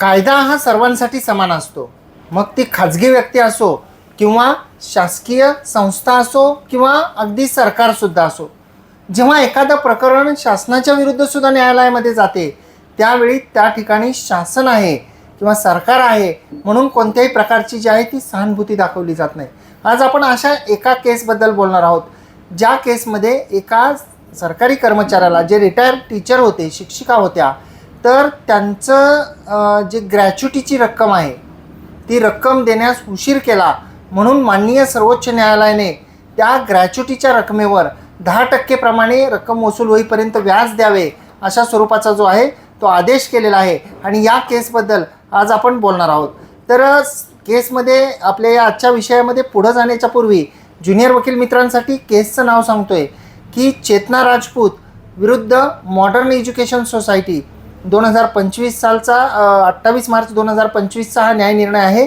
कायदा हा सर्वांसाठी समान असतो. मग ती खाजगी व्यक्ती असो किंवा शासकीय संस्था असो किंवा अगदी सरकारसुद्धा असो. जेव्हा एखादं प्रकरण शासनाच्या विरुद्धसुद्धा न्यायालयामध्ये जाते त्यावेळी त्या ठिकाणी शासन आहे किंवा सरकार आहे म्हणून कोणत्याही प्रकारची जी आहे ती सहानुभूती दाखवली जात नाही. आज आपण अशा एका केसबद्दल बोलणार आहोत. ज्या केसमध्ये एका सरकारी कर्मचाऱ्याला जे रिटायर्ड टीचर होते शिक्षिका होत्या तर त्यांचं जे ग्रॅच्युटीची रक्कम आहे ती रक्कम देण्यास उशीर केला म्हणून माननीय सर्वोच्च न्यायालयाने त्या ग्रॅच्युटीच्या रकमेवर दहा टक्केप्रमाणे रक्कम वसूल होईपर्यंत व्याज द्यावे अशा स्वरूपाचा जो आहे तो आदेश केलेला आहे. आणि या केसबद्दल आज आपण बोलणार आहोत. तर केसमध्ये आपल्या या आजच्या विषयामध्ये पुढं जाण्याच्या पूर्वी ज्युनियर वकील मित्रांसाठी केसचं नाव सांगतोय की चेतना राजपूत विरुद्ध मॉडर्न एज्युकेशन सोसायटी दोन हजार पंचवीस सालचा अठ्ठावीस मार्च दोन हजार पंचवीसचा हा न्याय निर्णय आहे.